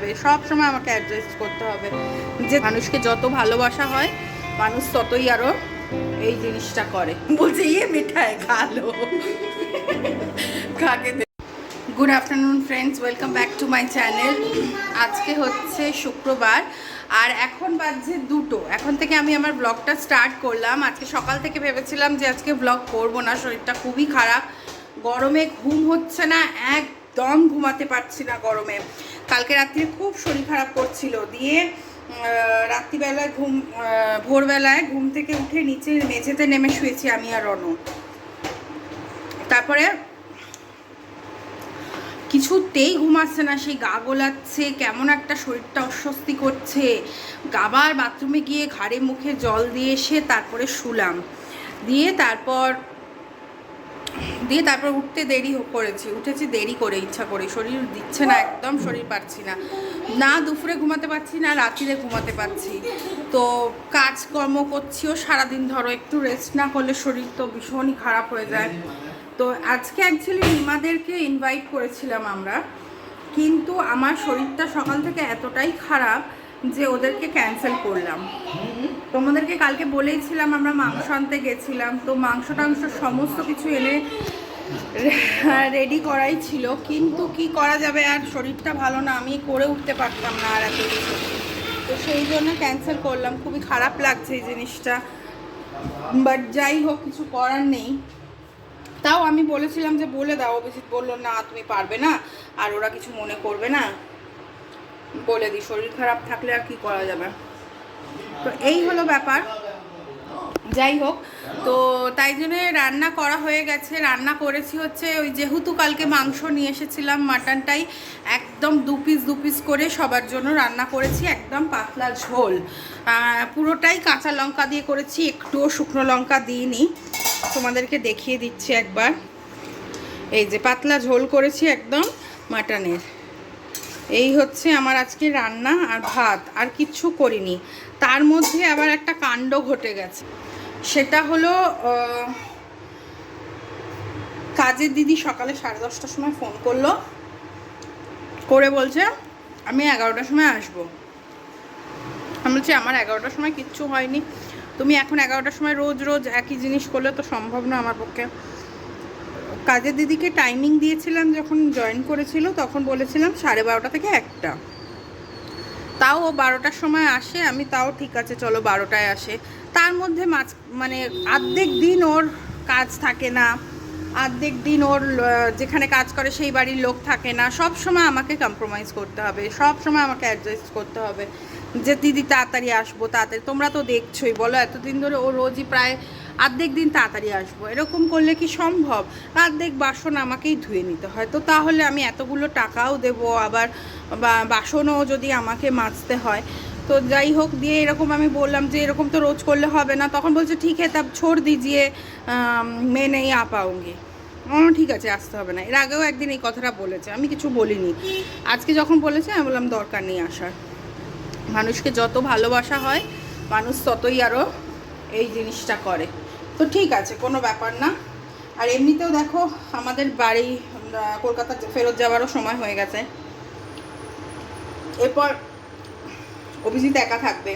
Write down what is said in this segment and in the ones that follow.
হবে। সব সময় আমাকে অ্যাডজাস্ট করতে হবে। যে মানুষকে যত ভালোবাসা হয়, মানুষ ততই আরও এই জিনিসটা করে। বলছে ইয়ে মিঠাই খালো খাকে good afternoon friends welcome back to my channel আজকে হচ্ছে শুক্রবার, আর এখন বাজছে দুটো। এখন থেকে আমি আমার ব্লগটা স্টার্ট করলাম। আজকে সকাল থেকে ভেবেছিলাম যে আজকে ব্লগ করব না, শরীরটা খুবই খারাপ। গরমে ঘুম হচ্ছে না, একদম ঘুমাতে পারছি না গরমে। কালকে রাত্রে খুব শরীর খারাপ করছিল। দিয়ে রাত্রিবেলায় ঘুম ভোরবেলায় ঘুম থেকে উঠে নিচে মেঝেতে নেমে শুয়েছি আমি আর রনু। তারপরে কিছুতেই ঘুমাচ্ছে না, সেই গা গোলাচ্ছে, কেমন একটা শরীরটা অস্বস্তি করছে। আবার বাথরুমে গিয়ে ঘাড়ে মুখে জল দিয়ে এসে তারপরে শুলাম। দিয়ে তারপর দিয়ে তারপর উঠতে দেরি করেছি। উঠেছি দেরি করে, ইচ্ছা করে। শরীর দিচ্ছে না একদম, শরীর পাচ্ছি না। না দুপুরে ঘুমাতে পারছি না, রাত্রিরে ঘুমাতে পারছি। তো কাজকর্ম করছিও সারাদিন, ধরো একটু রেস্ট না করলে শরীর তো ভীষণই খারাপ হয়ে যায়। তো আজকে অ্যাকচুয়ালি নিমাদেরকে ইনভাইট করেছিলাম আমরা। কিন্তু আমার শরীরটা সকাল থেকে এতটাই খারাপ যে ওদেরকে ক্যান্সেল করলাম। তোমাদেরকে কালকে বলেইছিলাম আমরা মাংস আনতে গেছিলাম, তো মাংস টাংস সমস্ত কিছু এনে রেডি করাই ছিল, কিন্তু কি করা যাবে আর শরীরটা ভালো না, আমি করে উঠতে পারতাম না আর এত কিছু। তো সেই জন্য ক্যান্সেল করলাম, খুবই খারাপ লাগছে এই জিনিসটা। বাট যাই হোক, কিছু করার নেই। তাও আমি বলেছিলাম যে বলে দাও, অভিজিৎ বলল, না, তুমি পারবে না, আর ওরা কিছু মনে করবে না। বলে দিই, শরীর খারাপ থাকলে আর কি করা যাবে? তো এই হলো ব্যাপার। যাই হোক, তো তাই জন্য রান্না করা হয়ে গেছে। রান্না করেছি হচ্ছে ওই যেহেতু কালকে মাংস নিয়ে এসেছিলাম মাটনটাই, একদম দু পিস দু পিস করে সবার জন্য রান্না করেছি, একদম পাতলা ঝোল। পুরোটাই কাঁচা লঙ্কা দিয়ে করেছি, একটুও শুকনো লঙ্কা দিইনি। তোমাদেরকে দেখিয়ে দিচ্ছি একবার। এই যে পাতলা ঝোল করেছি একদম মাটনের। এই হচ্ছে আমার আজকে রান্না আর ভাত, আর কিচ্ছু করিনি। তার মধ্যে আবার একটা কাণ্ড ঘটে গেছে। সেটা হলো কাজের দিদি সকালে সাড়ে দশটার সময় ফোন করল। করে বলছে, আমি এগারোটার সময় আসব। আমি বলছি, আমার এগারোটার সময় কিচ্ছু হয়নি। তুমি এখন এগারোটার সময় রোজ রোজ একই জিনিস করলে তো সম্ভব না আমার পক্ষে। কাজের দিদিকে টাইমিং দিয়েছিলাম যখন জয়েন করেছিল, তখন বলেছিলাম সাড়ে বারোটা থেকে একটা। তাও ও বারোটার সময় আসে, আমি তাও ঠিক আছে, চলো বারোটায় আসে। তার মধ্যে মাঝ মানে আর্ধেক দিন ওর কাজ থাকে না, আর্ধেক দিন ওর যেখানে কাজ করে সেই বাড়ির লোক থাকে না, সব সময় আমাকে কম্প্রোমাইজ করতে হবে, সব সময় আমাকে অ্যাডজাস্ট করতে হবে। যে দিদি তাড়াতাড়ি আসব, তাড়াতাড়ি, তোমরা তো দেখছোই, বলো, এতদিন ধরে ও রোজই প্রায় আর্ধেক দিন তাড়াতাড়ি আসব। এরকম করলে কি সম্ভব? আর্ধেক বাসন আমাকেই ধুয়ে নিতে হয়। তো তাহলে আমি এতগুলো টাকাও দেবো আবার বাসনও যদি আমাকে মাজতে হয়। তো যাই হোক, দিয়ে এরকম আমি বললাম যে এরকম তো রোজ করলে হবে না। তখন বলছে, ঠিক আছে, তা ছোড় দিজিয়ে মে নেই ঠিক আছে, আসতে হবে না। এর আগেও একদিন এই কথাটা বলেছে। আমি কিছু বলিনি। আজকে যখন বলেছে, আমি বললাম, দরকার নেই আসার। মানুষকে যত ভালোবাসা হয়, মানুষ ততই আরও এই জিনিসটা করে। তো ঠিক আছে, কোনো ব্যাপার না। আর এমনিতেও দেখো, আমাদের বাড়ি কলকাতা ফেরত যাওয়ারও সময় হয়ে গেছে। এরপর অভিজিৎ একা থাকবে।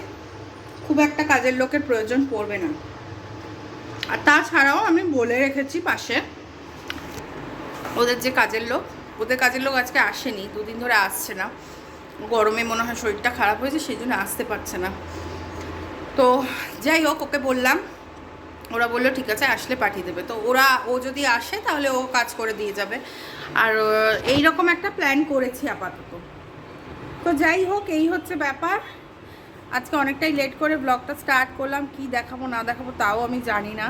খুব একটা কাজের লোকের প্রয়োজন পড়বে না। আর তাছাড়াও আমি বলে রেখেছি পাশে, ওদের যে কাজের লোক, ওদের কাজের লোক আজকে আসেনি, দুদিন ধরে আসছে না। গরমে মনে হয় শরীরটা খারাপ হয়েছে, সেই জন্য আসতে পারছে না। তো যাই হোক, ওকে বললাম ওরা বলল, ঠিক আছে, আসলে পাঠিয়ে দেবে। তো ওরা, ও যদি আসে, তাহলে ও কাজ করে দিয়ে যাবে। আর এই রকম একটা প্ল্যান করেছি আপাতত। তো যাই হোক, এই হচ্ছে ব্যাপার। আজকে অনেকটাই লেট করে ব্লগটা স্টার্ট করলাম। কি দেখাবো, না দেখাবো, তাও আমি জানি না।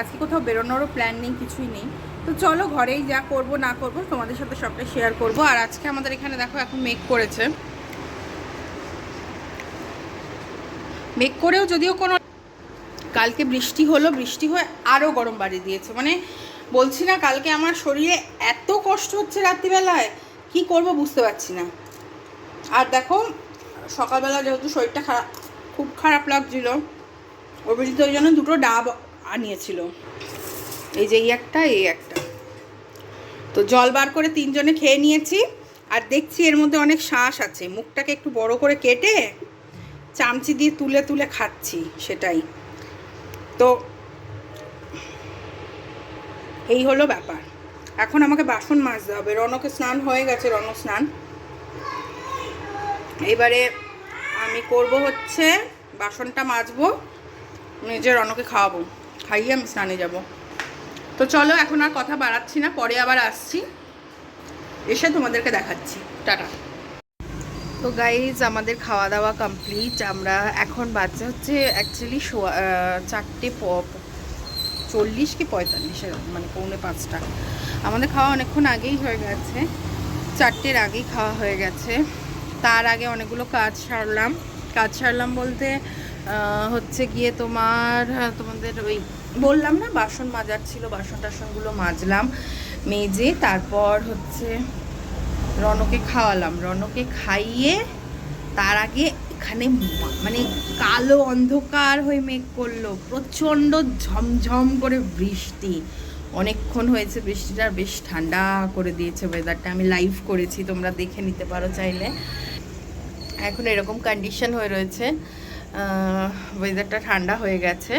আজকে কোথাও বেরোনোরও প্ল্যান নেই, কিছুই নেই। তো চলো, ঘরেই যা করব, না করব, তোমাদের সাথে সবটা শেয়ার করব। আর আজকে আমাদের এখানে দেখো, এখন মেক করেছে। মেক করেও যদিও কোনো কালকে বৃষ্টি হলো, বৃষ্টি হয়ে আরও গরম বাড়ি দিয়েছে। মানে বলছি না কালকে আমার শরীরে এত কষ্ট হচ্ছে রাত্রিবেলায়, কি করব বুঝতে পারছি না। আর দেখো, সকালবেলা যেহেতু শরীরটা খারাপ, খুব খারাপ লাগছিল অভিজিৎ ওই জন্য দুটো ডাব আনিয়েছিল। এই যে এই একটা এই একটা। তো জল বার করে তিনজনে খেয়ে নিয়েছি, আর দেখছি এর মধ্যে অনেক শ্বাস আছে। মুখটাকে একটু বড় করে কেটে চামচি দিয়ে তুলে তুলে খাচ্ছি, সেটাই। তো এই হলো ব্যাপার। এখন আমাকে বাসন মাজতে হবে। রনকে স্নান হয়ে গেছে রন স্নান। এবারে আমি করব হচ্ছে বাসনটা মাজবো, নিজে রনকে খাওয়াবো। খাইয়ে আমি স্নানে যাব। তো চলো, এখন আর কথা বাড়াচ্ছি না, পরে আবার আসছি। এসে তোমাদেরকে দেখাচ্ছি। টাটা। তো গাইজ আমাদের খাওয়া দাওয়া কমপ্লিট আমরা এখন বাচ্চা হচ্ছে অ্যাকচুয়ালি চারটে চল্লিশ কি পঁয়তাল্লিশ মানে পৌনে পাঁচটা। আমাদের খাওয়া অনেকক্ষণ আগেই হয়ে গেছে। চারটের আগেই খাওয়া হয়ে গেছে। তার আগে অনেকগুলো কাজ সারলাম। কাজ সারলাম বলতে হচ্ছে গিয়ে তোমার তোমাদের ওই বললাম না, বাসন মাজার ছিল বাসন টাসনগুলো মাজলাম, মেজে, তারপর হচ্ছে রনকে খাওয়ালাম। রনকে খাইয়ে তার আগে এখানে মানে কালো অন্ধকার হয়ে মেঘ করল। প্রচণ্ড ঝমঝম করে বৃষ্টি। অনেকক্ষণ হয়েছে বৃষ্টিটা, বেশ ঠান্ডা করে দিয়েছে ওয়েদারটা আমি লাইভ করেছি, তোমরা দেখে নিতে পারো চাইলে। এখন এরকম কন্ডিশন হয়ে রয়েছে। ওয়েদারটা ঠান্ডা হয়ে গেছে।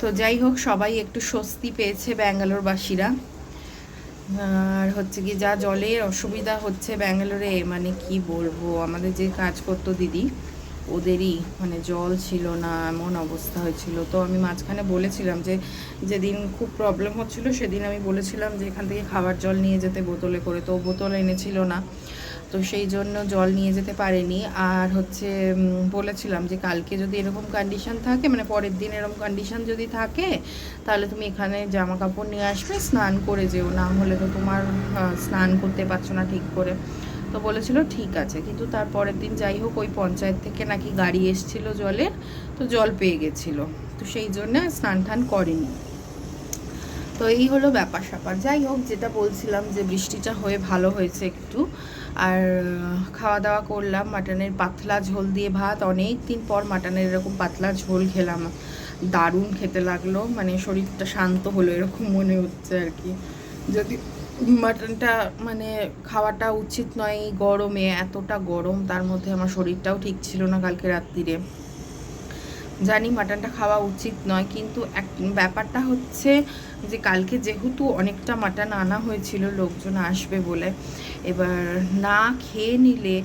তো যাই হোক, সবাই একটু স্বস্তি পেয়েছে ব্যাঙ্গালোরবাসীরা। আর হচ্ছে কি, যা জলের অসুবিধা হচ্ছে ব্যাঙ্গালোরে মানে কি বলব, আমাদের যে কাজ করতো দিদি, ওদেরই মানে জল ছিল না, এমন অবস্থা হয়েছিল। তো আমি মাঝখানে বলেছিলাম যে, যেদিন খুব প্রবলেম হচ্ছিল, সেদিন আমি বলেছিলাম যে, এখান থেকে খাবার জল নিয়ে যেতে বোতলে করে। তো বোতল এনেছিল না। তো সেই জন্য জল নিয়ে যেতে পারেনি। আর হচ্ছে বলেছিলাম যে কালকে যদি এরকম কন্ডিশন থাকে মানে পরের দিন এরকম কন্ডিশন যদি থাকে, তাহলে তুমি এখানে জামা কাপড় নিয়ে আসবে, স্নান করে যেও। না হলে তো তোমার স্নান করতে পারছ না ঠিক করে। তো বলেছিল, ঠিক আছে। কিন্তু তার পরের দিন যাই হোক, ওই পঞ্চায়েত থেকে নাকি গাড়ি এসছিল জলের, তো জল পেয়ে গেছিল। তো সেই জন্য স্নান টান করেনি। তো এই হলো ব্যাপার স্যাপার যাই হোক, যেটা বলছিলাম যে বৃষ্টিটা হয়ে ভালো হয়েছে একটু আর খাওয়া দাওয়া করলাম, মাটনের পাতলা ঝোল দিয়ে ভাত। অনেক দিন পর মাটনের এরকম পাতলা ঝোল খেলাম। দারুণ খেতে লাগল মানে শরীরটা শান্ত হলো, এরকম মনে হচ্ছে আর কি। যদি মাটনটা মানে খাওয়াটা উচিত নয় গরমে, এতটা গরম, তার মধ্যে আমার শরীরটাও ঠিক ছিল না কালকে রাত্রিরে। জানি মাটনটা খাওয়া উচিত নয়, কিন্তু এক ব্যাপারটা হচ্ছে যে কালকে যেহেতু অনেকটা মাটন আনা হয়েছিল, লোকজন আসবে বলে। এবার না খেয়ে নিলে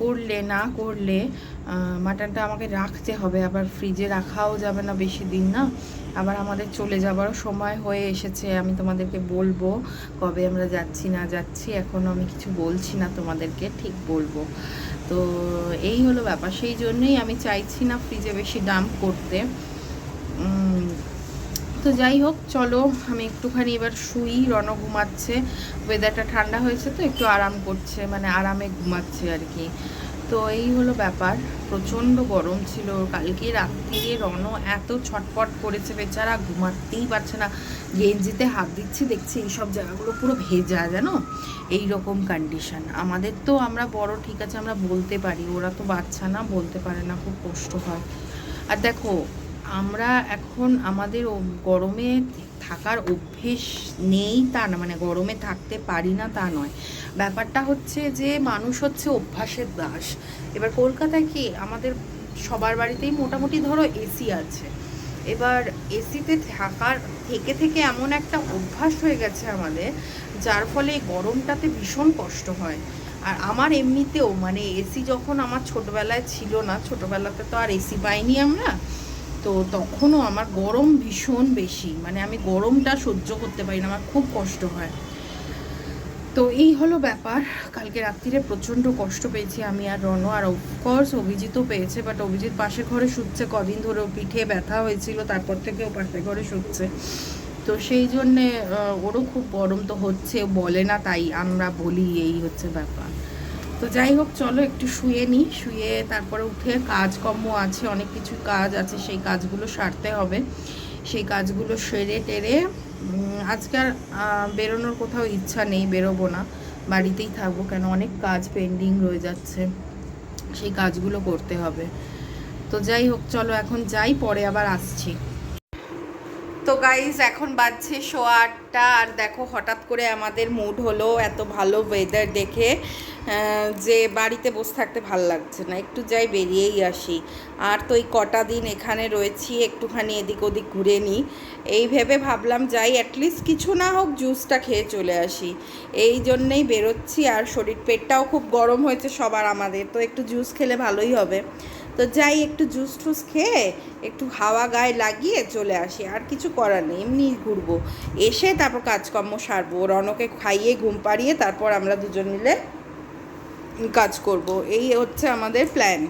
করলে, না করলে মাটনটা আমাকে রাখতে হবে। আবার ফ্রিজে রাখাও যাবে না বেশি দিন, না? আবার আমাদের চলে যাবারও সময় হয়ে এসেছে, আমি তোমাদেরকে বলব কবে আমরা যাচ্ছি, না যাচ্ছি এখনও আমি কিছু বলছি না তোমাদেরকে, ঠিক বলব। তো এই হলো ব্যাপার। সেই জন্যই আমি চাইছি না ফ্রিজে বেশি ডাম্প করতে। তো যাই হোক, চলো, আমি একটুখানি এবার শুই। রণ ঘুমাচ্ছে। ওয়েদারটা ঠান্ডা হয়েছে তো, একটু আরাম করছে মানে আরামে ঘুমাচ্ছে আর কি। তো এই হলো ব্যাপার। প্রচণ্ড গরম ছিল। কালকে রাত্রিরে রণ এত ছটপট করেছে, বেচারা ঘুমাতেই পারছে না। গেঞ্জিতে হাত দিচ্ছি, দেখছি এইসব জায়গাগুলো পুরো ভেজা, জানো? এই রকম কন্ডিশন আমাদের তো আমরা বড়, ঠিক আছে, আমরা বলতে পারি। ওরা তো বাচ্চা না, বলতে পারে না, খুব কষ্ট হয়। আর দেখো, আমরা এখন আমাদের গরমে থাকার অভ্যেস নেই তা না মানে গরমে থাকতে পারি না তা নয়। ব্যাপারটা হচ্ছে যে মানুষ হচ্ছে অভ্যাসের দাস। এবার কলকাতায় কি আমাদের সবার বাড়িতেই মোটামুটি ধরো এসি আছে। এবার এসিতে থাকার, থেকে থেকে এমন একটা অভ্যাস হয়ে গেছে আমাদের, যার ফলে গরমটাতে ভীষণ কষ্ট হয়। আর আমার এমনিতেও মানে এসি যখন আমার ছোটবেলায় ছিল না, ছোটবেলাতে তো আর এসি পাইনি আমরা তো তখনও আমার গরম ভীষণ বেশি। মানে আমি গরমটা সহ্য করতে পারি না, আমার খুব কষ্ট হয়। তো এই হলো ব্যাপার। কালকে রাত্রিরে প্রচণ্ড কষ্ট পেয়েছি আমি আর রণ আর অফকোর্স অভিজিৎও পেয়েছে বাট অভিজিৎ পাশে ঘরে শুচ্ছে, কদিন ধরে পিঠে ব্যথা হয়েছিল, তারপর থেকে ও পাশে ঘরে শুচ্ছে। তো সেই জন্যে ওরও খুব গরম তো হচ্ছে বলে না তাই, আমরা বলি, এই হচ্ছে ব্যাপার। তো যাই হোক, চলো একটু শুয়ে নিই শুয়ে তারপরে উঠে কাজকর্ম আছে, অনেক কিছু কাজ আছে, সেই কাজগুলো সারতে হবে। সেই কাজগুলো সেরে টেরে আজকে আর বেরোনোর কোথাও ইচ্ছা নেই, বেরোবো না। বাড়িতেই থাকব কেন? অনেক কাজ পেন্ডিং রয়ে যাচ্ছে। সেই কাজগুলো করতে হবে। তো যাই হোক, চলো এখন যাই, পরে আবার আসছি। তো গাইজ এখন বাজছে সোয়া আটটা। আর দেখো, হঠাৎ করে আমাদের মুড হলো এত ভালো ওয়েদার দেখে। যে বাড়িতে বসে থাকতে ভালো লাগছে না, একটু যাই বেরিয়েই আসি। আর তো এই কটা দিন এখানে রয়েছি, একটুখানি এদিক ওদিক ঘুরে নিই। এই ভেবে ভাবলাম যাই অ্যাটলিস্ট কিছু না হোক জুসটা খেয়ে চলে আসি। এই জন্যেই বেরোচ্ছি, আর শরীর পেটটাও খুব গরম হয়েছে সবার আমাদের, তো একটু জুস খেলে ভালোই হবে। তো যাই, একটু জুস টুস খেয়ে একটু হাওয়া গায়ে লাগিয়ে চলে আসি, আর কিছু করার নেই এমনি ঘুরবো। এসে তারপর কাজকর্ম সারবো, রনকে খাইয়ে, ঘুম পাড়িয়ে তারপর আমরা দুজন মিলে কাজ করব। এই হচ্ছে আমাদের প্ল্যান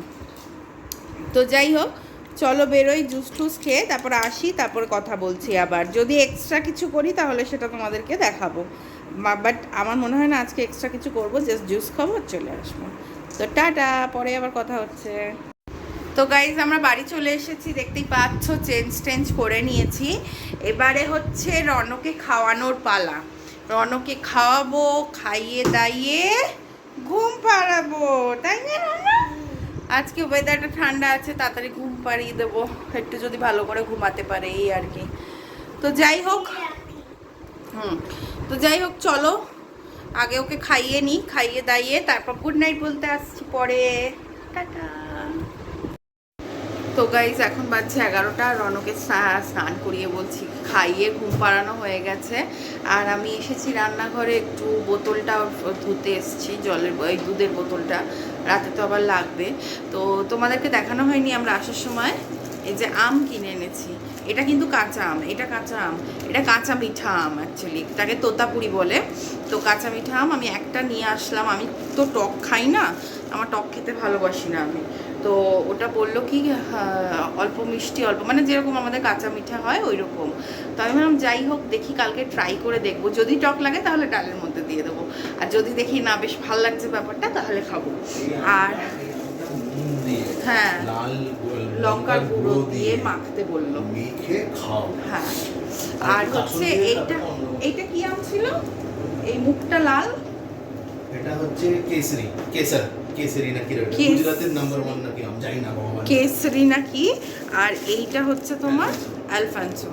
তো যাই হোক, চলো বেরোই, জুস টুস খেয়ে তারপর আসি, তারপর কথা বলছি আবার। যদি এক্সট্রা কিছু করি তাহলে সেটা তোমাদেরকে দেখাবো। বাট আমার মনে হয় না আজকে এক্সট্রা কিছু করব জাস্ট জুস খাব চলে আসব। তো টাটা, পরে আবার কথা হচ্ছে। তো গাইজ আমরা বাড়ি চলে এসেছি, দেখতেই পাচ্ছ চেঞ্জ টেঞ্জ করে নিয়েছি। এবারে হচ্ছে রনকে খাওয়ানোর পালা। রনকে খাওয়াবো, খাইয়ে দাইয়ে ঘুম পাড়াবো, তাই না? আজকে ওয়েদারটা ঠান্ডা আছে, তাড়াতাড়ি ঘুম পাড়িয়ে দেবো। একটু যদি ভালো করে ঘুমাতে পারে, এই আর কি। তো যাই হোক, হুম, তো যাই হোক, চলো। আগে ওকে খাইয়ে নিই খাইয়ে দাইয়ে, তারপর গুড নাইট বলতে আসছি পরে। টাটা। তো গাইজ এখন বাজছে এগারোটা। রনকে স্না- স্নান করিয়ে বলছি, খাইয়ে ঘুম পাড়ানো হয়ে গেছে। আর আমি এসেছি রান্নাঘরে, একটু বোতলটা ধুতে এসেছি, জলের এই দুধের বোতলটা। রাতে তো আবার লাগবে। তো তোমাদেরকে দেখানো হয়নি আমরা আসার সময়। এই যে আম কিনে এনেছি, এটা কিন্তু কাঁচা আম, এটা কাঁচা আম। এটা কাঁচা মিঠা আম অ্যাকচুয়ালি এটাকে তোতাপুরি বলে। তো কাঁচা মিঠা আম আমি একটা নিয়ে আসলাম। আমি তো টক খাই না, আমার টক খেতে ভালোবাসি না আমি। তো ওটা বলল কি অল্প মিষ্টি অল্প মানে যেরকম আমাদের কাঁচা মিঠা হয় ওই রকম তো আমি ভাবলাম যাই হোক দেখি কালকে ট্রাই করে দেখব। যদি টক লাগে তাহলে ডালের মধ্যে দিয়ে দেবো। আর যদি দেখি না বেশ ভালো লাগছে ব্যাপারটা তাহলে খাব। আর হ্যাঁ, লঙ্কার গুঁড়ো দিয়ে মাখতে বলল। হ্যাঁ। আর হচ্ছে এইটা এইটা কি আম ছিল? এই মুখটা লাল? এটা হচ্ছে কেসরি কেসর কেসরি নাকি রে গুজরাতের নাম্বার ওয়ান নাকি? আম জানি না বাবা কেসরি নাকি? আর এইটা হচ্ছে তোমার অ্যালফানসো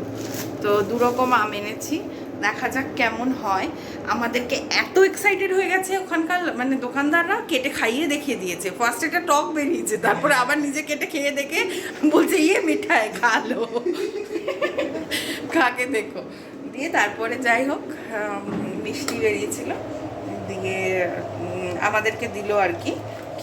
তো দুরকম আম এনেছি। দেখা যাক কেমন হয়। আমাদেরকে এত এক্সাইটেড হয়ে গেছে ওখানকার মানে দোকানদাররা কেটে খাইয়ে দেখিয়ে দিয়েছে। ফার্স্ট এটা টক বেরিয়েছে তারপরে আবার নিজে কেটে খেয়ে দেখে বলছে ইয়ে মিঠাই খালো। খাকে দেখো। দিয়ে তারপরে যাই হোক মিষ্টি বেরিয়েছিল। দিয়ে আমাদেরকে দিল আর কি।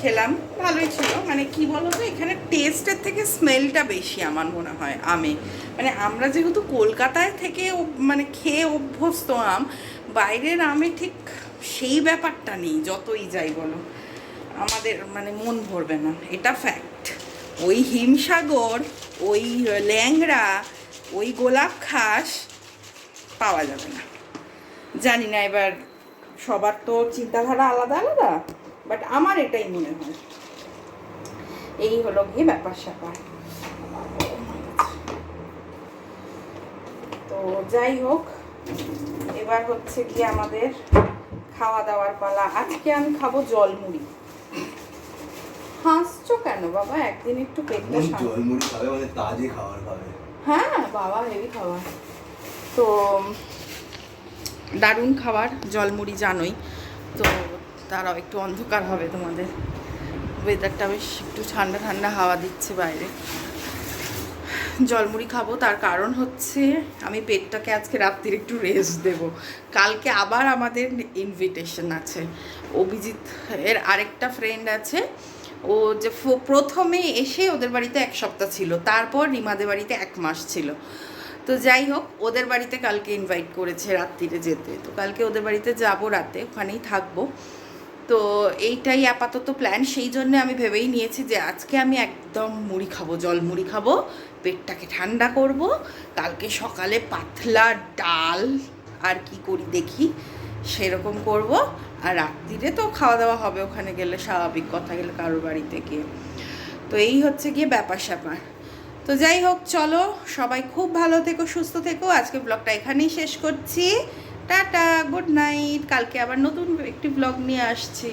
খেলাম, ভালোই ছিল। মানে কি বলো তো এখানে টেস্টের থেকে স্মেলটা বেশি আমার মনে হয়, আমে। মানে আমরা যেহেতু কলকাতায় থেকে মানে খেয়ে অভ্যস্ত আম, বাইরের আমে ঠিক সেই ব্যাপারটা নেই, যতই যাই বলো। আমাদের মানে মন ভরবে না, এটা ফ্যাক্ট ওই হিমসাগর, ওই ল্যাংড়া, ওই গোলাপ খাস পাওয়া যাবে না। জানি না এবার সবার তো চিন্তাধারা আলাদা আলাদা। বাট আমার এটাই মনে হয়। এই হলো গিয়ে ব্যাপার স্যাপার। তো যাই হোক এবার হচ্ছে কি আমাদের খাওয়া দাওয়ার পালা। আজকে আমি খাব জলমুড়ি। হাসছো কেন বাবা? একদিন একটু পেটটা জলমুড়ি খাবে মানে তাজে খাবার খাবে। হ্যাঁ বাবা হেভি খাবার। তো দারুণ খাবার জলমুড়ি জানোই। তো তারাও একটু অন্ধকার হবে তোমাদের। ওয়েদারটা বেশ একটু ঠান্ডা ঠান্ডা হাওয়া দিচ্ছে বাইরে। জলমুড়ি খাব, তার কারণ হচ্ছে আমি পেটটাকে আজকে রাত্রির একটু রেস্ট দেব। কালকে আবার আমাদের ইনভিটেশন আছে। অভিজিৎ এর আরেকটা ফ্রেন্ড আছে। ও যে প্রথমে এসে ওদের বাড়িতে এক সপ্তাহ ছিল, তারপর রিমাদের বাড়িতে এক মাস ছিল। তো যাই হোক, ওদের বাড়িতে কালকে ইনভাইট করেছে রাত্রিরে যেতে। তো কালকে ওদের বাড়িতে যাব রাতে, ওখানেই থাকব। তো এইটাই আপাতত প্ল্যান সেই জন্য আমি ভেবেই নিয়েছি যে আজকে আমি একদম মুড়ি খাব, জল মুড়ি খাব, পেটটাকে ঠান্ডা করব। কালকে সকালে পাতলা ডাল আর কি করি দেখি, সেরকম করব। আর রাত্রিরে তো খাওয়া দাওয়া হবে ওখানে গেলে, স্বাভাবিক কথা গেলে কারোর বাড়িতে গিয়ে তো এই হচ্ছে গিয়ে ব্যাপার স্যাপার। তো যাই হোক, চলো সবাই খুব ভালো থেকো, সুস্থ থেকো। আজকে ব্লগটা এখানেই শেষ করছি। Tata good night. কালকে আবার নতুন একটি ব্লগ নিয়ে আসছি।